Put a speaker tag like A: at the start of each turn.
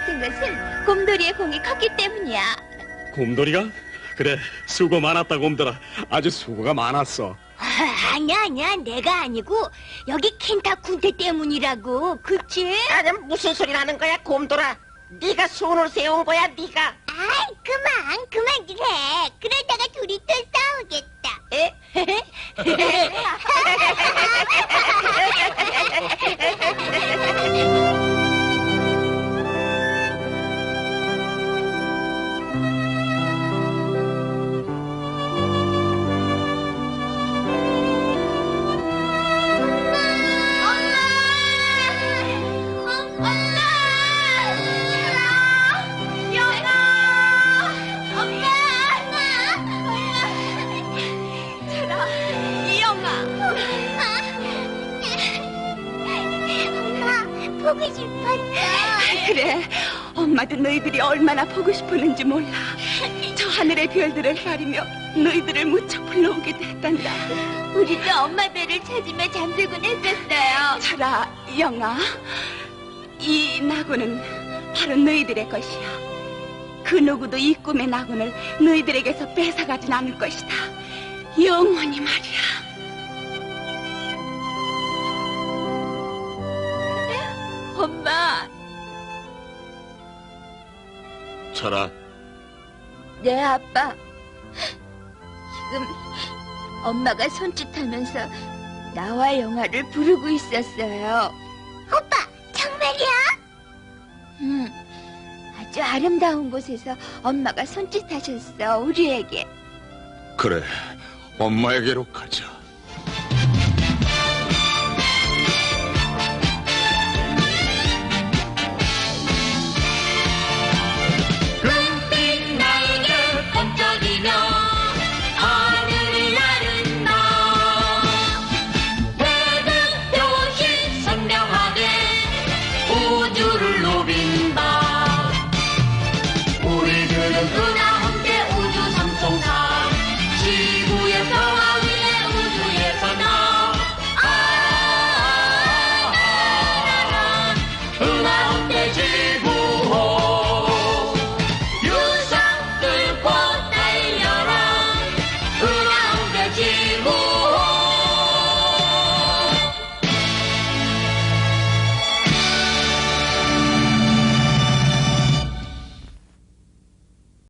A: 같은 것은 곰돌이의 공이 컸기 때문이야. 곰돌이가? 그래 수고 많았다 곰돌아 아주 수고가 많았어
B: 아, 아니야 아니야 내가 아니고 여기 켄타 군대 때문이라고 그치?
C: 아니 무슨 소리 나는 거야 곰돌아 네가 손을 세운 거야 네가
B: 아이 그만, 그만 그래. 그러다가 둘이 또 싸우겠다.
C: 에?
B: 보고 싶었어.
D: 그래, 엄마도 너희들이 얼마나 보고 싶었는지 몰라. 저 하늘의 별들을 가리며 너희들을 무척 불러오게 됐단다.
B: 우리도 엄마 배를 찾으며 잠들곤 했었어요.
D: 철아, 영아, 이 나고는 바로 너희들의 것이야. 그 누구도 이 꿈의 나고를 너희들에게서 뺏어가진 않을 것이다. 영원히 말이야.
A: 철아,
B: 네 아빠. 지금 엄마가 손짓하면서 나와 영화를 부르고 있었어요. 오빠, 정말이야? 응. 아주 아름다운 곳에서 엄마가 손짓하셨어, 우리에게.
A: 그래, 엄마에게로 가자.